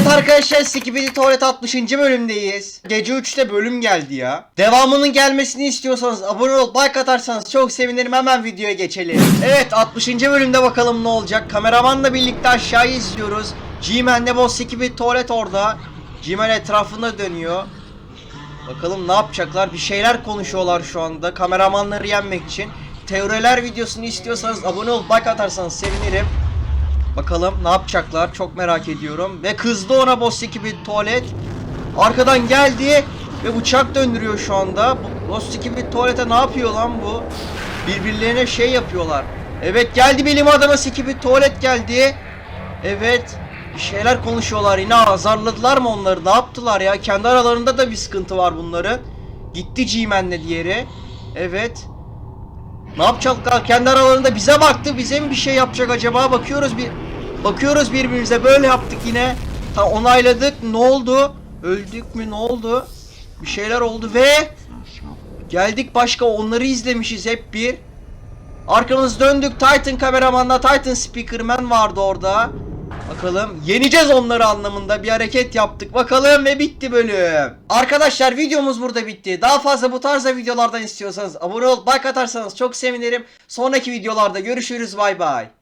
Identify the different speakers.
Speaker 1: Evet arkadaşlar Skibidi Tuvalet 60. bölümdeyiz. Gece 3'te bölüm geldi ya. Devamının gelmesini istiyorsanız abone olup like atarsanız çok sevinirim. Hemen videoya geçelim. Evet 60. bölümde bakalım ne olacak. Kameramanla birlikte aşağıyı izliyoruz. G-Man'le Boss Skibidi Tuvalet orada. G-Man etrafında dönüyor. Bakalım ne yapacaklar? Bir şeyler konuşuyorlar şu anda. Kameramanları yenmek için. Teoriler videosunu istiyorsanız abone olup like atarsanız sevinirim. Bakalım ne yapacaklar çok merak ediyorum. Ve kızdı ona boss ekibi tuvalet. Arkadan geldi ve bıçak döndürüyor şu anda. Boss ekibi tuvalete ne yapıyor lan bu? Birbirlerine şey yapıyorlar. Evet geldi bilim adamı ekibi tuvalet geldi. Evet bir şeyler konuşuyorlar yine azarladılar mı onları ne yaptılar ya kendi aralarında da bir sıkıntı var bunların gitti G-Man'le diğeri evet ne yapacaklar kendi aralarında bize baktı bize mi bir şey yapacak acaba bakıyoruz bir bakıyoruz birbirimize böyle yaptık yine ta onayladık ne oldu öldük mü ne oldu bir şeyler oldu ve geldik başka onları izlemişiz hep bir arkamız döndük Titan kameramanla Titan speakerman vardı orada Bakalım yeneceğiz onları anlamında bir hareket yaptık bakalım ve bitti bölüm. Arkadaşlar videomuz burada bitti. Daha fazla bu tarzda videolardan istiyorsanız abone olup like atarsanız çok sevinirim. Sonraki videolarda görüşürüz bay bay.